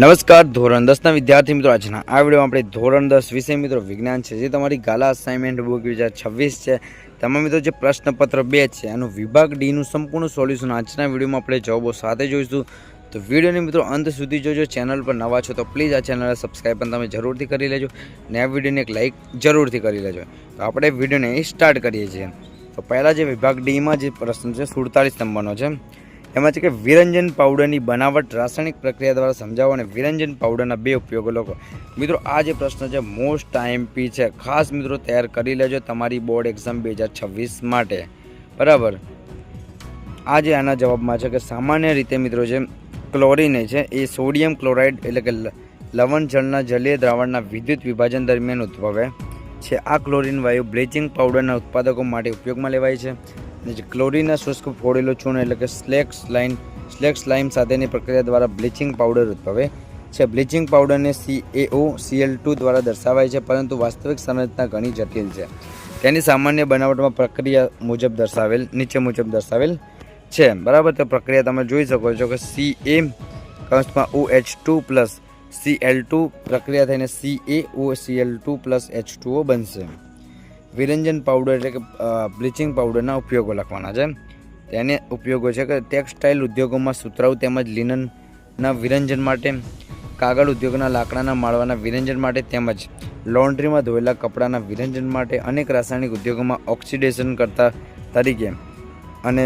નમસ્કાર, ધોરણ દસના વિદ્યાર્થી મિત્રો. આજના આ વીડિયો આપણે ધોરણ દસ વિષય મિત્રો વિજ્ઞાન છે, જે તમારી ગાલા અસાઇનમેન્ટ બુક બે હજાર છવ્વીસ છે. તેમાં મિત્રો જે પ્રશ્નપત્ર બે છે, એનું વિભાગ ડીનું સંપૂર્ણ સોલ્યુશન આજના વિડીયોમાં આપણે જવાબો સાથે જોઈશું. તો વિડીયોને મિત્રો અંત સુધી જોજો, ચેનલ પર નવા છો તો પ્લીઝ આ ચેનલને સબસ્ક્રાઈબ પણ તમે જરૂરથી કરી લેજો ને આ વિડીયોને એક લાઇક જરૂરથી કરી લેજો. તો આપણે વિડીયોને સ્ટાર્ટ કરીએ છીએ. તો પહેલાં જે વિભાગ ડીમાં જે પ્રશ્ન છે, સુડતાલીસ નંબરનો છે. એમાં છે કે વિરંજન પાવડરની બનાવટ રાસાયણિક પ્રક્રિયા દ્વારા સમજાવો અને વિરંજન પાવડરના બે ઉપયોગો લોકો મિત્રો, આ જે પ્રશ્ન છે મોસ્ટ ટાઈમ પી છે. ખાસ મિત્રો, તૈયાર કરી લેજો તમારી બોર્ડ એક્ઝામ બે હજાર છવ્વીસ માટે. બરાબર? આજે આના જવાબમાં છે કે સામાન્ય રીતે મિત્રો, જે ક્લોરીન છે, એ સોડિયમ ક્લોરાઇડ એટલે કે લવણ જળના જલીય દ્રાવણના વિદ્યુત વિભાજન દરમિયાન ઉદ્ભવે છે. આ ક્લોરીન વાયુ બ્લીચિંગ પાવડરના ઉત્પાદકો માટે ઉપયોગમાં લેવાય છે. અને જે ક્લોરીનના શુષ્ક ફોડેલો ચૂર્ણ એટલે કે સ્લેક્સ લાઇન સ્લેક્સ લાઇમ સાથેની પ્રક્રિયા દ્વારા બ્લીચિંગ પાવડર ઉદ્ભવે છે. બ્લીચિંગ પાવડરને સીએઓ સીએલ ટુ દ્વારા દર્શાવાય છે, પરંતુ વાસ્તવિક સંરચના ઘણી જટિલ છે. તેની સામાન્ય બનાવટમાં પ્રક્રિયા મુજબ દર્શાવેલ, નીચે મુજબ દર્શાવેલ છે. બરાબર, તો પ્રક્રિયા તમે જોઈ શકો છો કે સી એ કૌંસમાં O H two plus C L two પ્રક્રિયા થઈને C A O C L two plus H two O બનશે. વિરંજન પાવડર એટલે કે બ્લીચિંગ પાવડરના ઉપયોગો લખવાના છે. તેને ઉપયોગો છે કે ટેક્સટાઇલ ઉદ્યોગોમાં સુતરાઉ તેમજ લિનનના વિરંજન માટે, કાગળ ઉદ્યોગના લાકડાના માળવાના વિરંજન માટે તેમજ લોન્ડ્રીમાં ધોયેલા કપડાના વિરંજન માટે અનેક રાસાયણિક ઉદ્યોગોમાં ઓક્સિડેશન કરતા તરીકે અને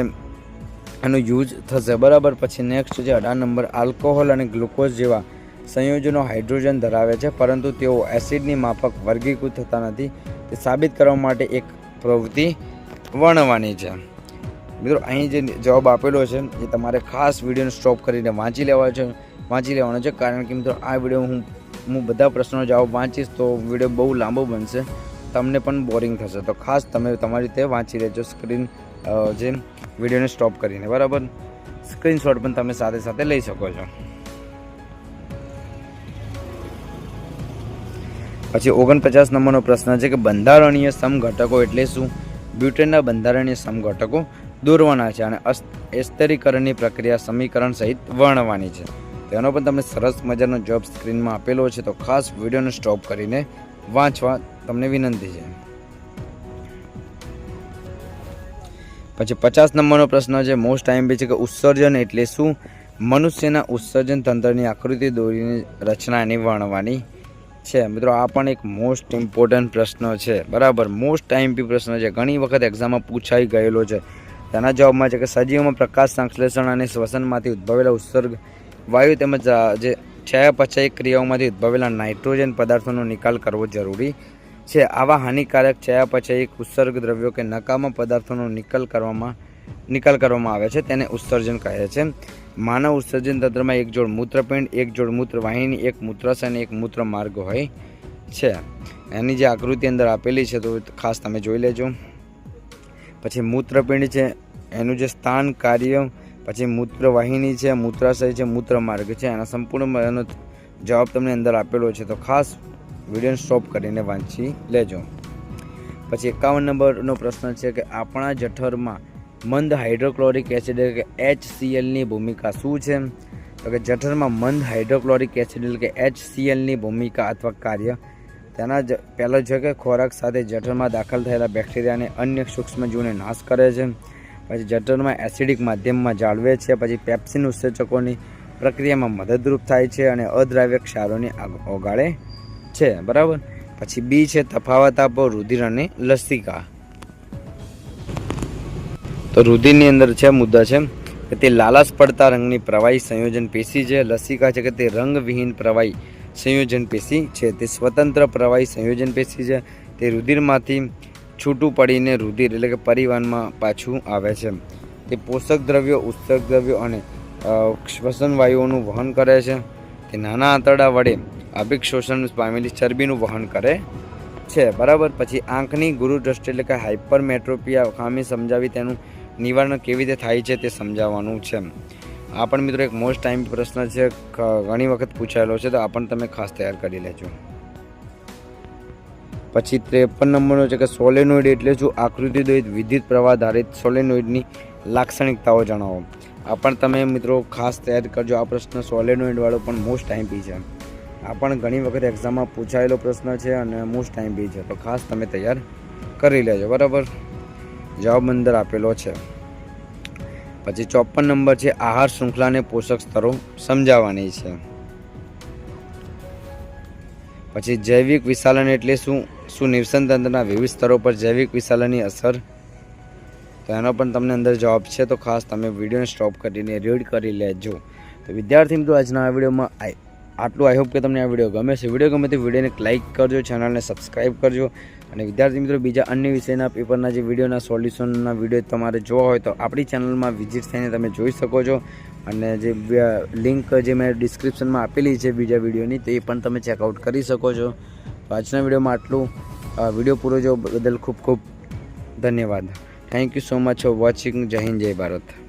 એનો યુઝ થશે. બરાબર, પછી નેક્સ્ટ છે અઢાર નંબર આલ્કોહોલ અને ગ્લુકોઝ જેવા સંયોજનો હાઇડ્રોજન ધરાવે છે, પરંતુ તેઓ એસિડની માફક વર્ગીકૃત થતા નથી. તે સાબિત કરવા માટે એક પ્રવૃત્તિ વર્ણવાની છે. મિત્રો, અહીં જે જવાબ આપેલો છે, એ તમારે ખાસ વિડીયોને સ્ટોપ કરીને વાંચી લેવા છે, વાંચી લેવાનો છે, કારણ કે મિત્રો, આ વીડિયો હું હું બધા પ્રશ્નો જવાબ વાંચીશ તો વીડિયો બહુ લાંબો બનશે. તમને પણ બોરિંગ થશે. તો ખાસ તમે તમારી રીતે વાંચી લેજો સ્ક્રીન જે વિડીયોને સ્ટોપ કરીને. બરાબર? સ્ક્રીનશોટ પણ તમે સાથે સાથે લઈ શકો છો. પછી ઓગણપચાસ નંબરનો પ્રશ્ન છે કે બંધારણીય સમઘટકો એટલે શું? બ્યુટેનના બંધારણીય સમઘટકો દોરવાના છે અને અસ્તરીકરણની પ્રક્રિયા સમીકરણ સહિત વર્ણવાની છે. તેનો પણ તમને સરસ મજાનો જોબ સ્ક્રીનમાં આપેલો છે, તો ખાસ વિડીયોને સ્ટોપ કરીને વાંચવા તમને વિનંતી છે. પછી પચાસ નંબરનો પ્રશ્ન છે મોસ્ટ ટાઈમ છે કે ઉત્સર્જન એટલે શું? મનુષ્યના ઉત્સર્જન તંત્રની આકૃતિ દોરીને રચના એની વર્ણવાની છે. મિત્રો, આ પણ એક મોસ્ટ ઇમ્પોર્ટન્ટ પ્રશ્ન છે. બરાબર? મોસ્ટ ટાઈમપી પ્રશ્ન છે. ઘણી વખત એક્ઝામમાં પૂછાઈ ગયેલો છે. તેના જવાબમાં છે કે સજીવોમાં પ્રકાશ, સંશ્લેષણ અને શ્વસનમાંથી ઉદ્ભવેલા ઉત્સર્ગ વાયુ તેમજ જે ચયાપચય ક્રિયાઓમાંથી ઉદ્ભવેલા નાઇટ્રોજન પદાર્થોનો નિકાલ કરવો જરૂરી છે. આવા હાનિકારક ચયાપચયિક ઉત્સર્ગ દ્રવ્યો કે નકામા પદાર્થોનો નિકાલ કરવામાં નિકાલ કરવામાં આવે છે, તેને ઉત્સર્જન કહે છે. માનવ ઉત્સર્જન તંત્રમાં એક જોડ મૂત્રપિંડ, એક જોડ મૂત્ર વાહિની એક મૂત્રાશય અને એક મૂત્ર માર્ગ હોય છે. એની જે આકૃતિ અંદર આપેલી છે, તો ખાસ તમે જોઈ લેજો. પછી મૂત્રપિંડ છે, એનું જે સ્થાન, કાર્ય, પછી મૂત્રવાહિની છે, મૂત્રાશય છે મૂત્ર માર્ગ છે, એના સંપૂર્ણ એનો જવાબ તમને અંદર આપેલો છે, તો ખાસ વીડિયો સ્ટોપ કરીને વાંચી લેજો. પછી એકાવન નંબરનો પ્રશ્ન છે કે આપણા જઠરમાં મંદ હાઇડ્રોક્લોરિક એસિડ એટલે કે એચ સીએલની ભૂમિકા શું છે? તો કે જઠરમાં મંદ હાઇડ્રોક્લોરિક એસિડ એટલે કે એચ સીએલની ભૂમિકા અથવા કાર્ય. તેના જ પહેલો છે કે ખોરાક સાથે જઠરમાં દાખલ થયેલા બેક્ટેરિયાને અન્ય સૂક્ષ્મજીવોને નાશ કરે છે. પછી જઠરમાં એસિડિક માધ્યમમાં જાળવે છે. પછી પેપ્સિન ઉત્સેચકોની પ્રક્રિયામાં મદદરૂપ થાય છે અને અદ્રાવ્ય ક્ષારોને ઓગાળે છે. બરાબર? પછી બી છે તફાવત આપો, રુધિર અને લસિકા. તો રુધિરની અંદર છે, મુદ્દા છે. કે તે લાલાશ પડતા રંગની પ્રવાહી સંયોજન પેશી છે, લસિકા છે કે તે રંગવિહીન પ્રવાહી સંયોજન પેશી છે. તે સ્વતંત્ર પ્રવાહી સંયોજન પેશી છે. તે રુધિરમાંથી છૂટું પડીને રુધિર એટલે કે પરિવહનમાં પાછું આવે છે. તે પોષક દ્રવ્યો, ઉત્સર્ગ દ્રવ્યો અને શ્વસન વાયુઓનું વહન કરે છે. તે નાના આંતરડા વડે અભિક શોષણ પામેલી ચરબીનું વહન કરે છે. બરાબર? પછી આંખની ગુરુદ્રષ્ટિ એટલે કે હાઇપરમેટ્રોપિયા ખામી સમજાવી તેનું નિવારણ કેવી રીતે થાય છે તે સમજાવવાનું છે. આ પણ મિત્રો એક મોસ્ટ ટાઈમ પ્રશ્ન છે. ઘણી વખત પૂછાયેલો છે, તો આ પણ તમે ખાસ તૈયાર કરી લેજો. પછી ત્રેપન નંબરનો છે કે સોલેનોઇડ એટલે શું? આકૃતિ દોહિત વિદ્યુત પ્રવાહ ધારિત સોલેનોઇડની લાક્ષણિકતાઓ જણાવો. આ પણ તમે મિત્રો ખાસ તૈયાર કરજો. આ પ્રશ્ન સોલેનોઇડવાળો પણ મોસ્ટ ટાઈમ છે. આ પણ ઘણી વખત એક્ઝામમાં પૂછાયેલો પ્રશ્ન છે અને મોસ્ટ ટાઈમ બી છે. તો ખાસ તમે તૈયાર કરી લેજો. બરાબર? જવાબ અંદર આપેલો છે. પછી ચોપન નંબર છે, આહાર શૃંખલાને પોષક સ્તરો સમજાવવાની છે. પછી જૈવિક વિશાલન એટલે શું? શું નિવસન તંત્રના વિવિધ સ્તરો પર જૈવિક વિશાલનની અસર? તો એનો પણ તમને અંદર જવાબ છે, તો ખાસ તમે વિડીયોને સ્ટોપ કરીને રીડ કરી લેજો. તો વિદ્યાર્થી મિત્રો, આજના આ વિડીયોમાં આટલું આઈ હોપ કે તમને આ વીડિયો ગમે છે. વીડિયો ગમે તે વિડીયોને લાઇક કરજો ચેનલને સબસ્ક્રાઈબ કરજો. અને વિદ્યાર્થી મિત્રો, બીજા અન્ય વિષયના પેપરના જે વિડીયોના સોલ્યુશનના વીડિયો તમારે જોવા હોય તો આપણી ચેનલમાં વિઝિટ થઈને તમે જોઈ શકો છો. અને જે લિંક જે મેં ડિસ્ક્રિપ્શનમાં આપેલી છે બીજા વિડીયોની તે પણ તમે ચેકઆઉટ કરી શકો છો. તો આજના વિડીયોમાં આટલું. વીડિયો પૂરો જો બદલ ખૂબ ખૂબ ધન્યવાદ. Thank you so much for watching જય હિન્દ, જય ભારત.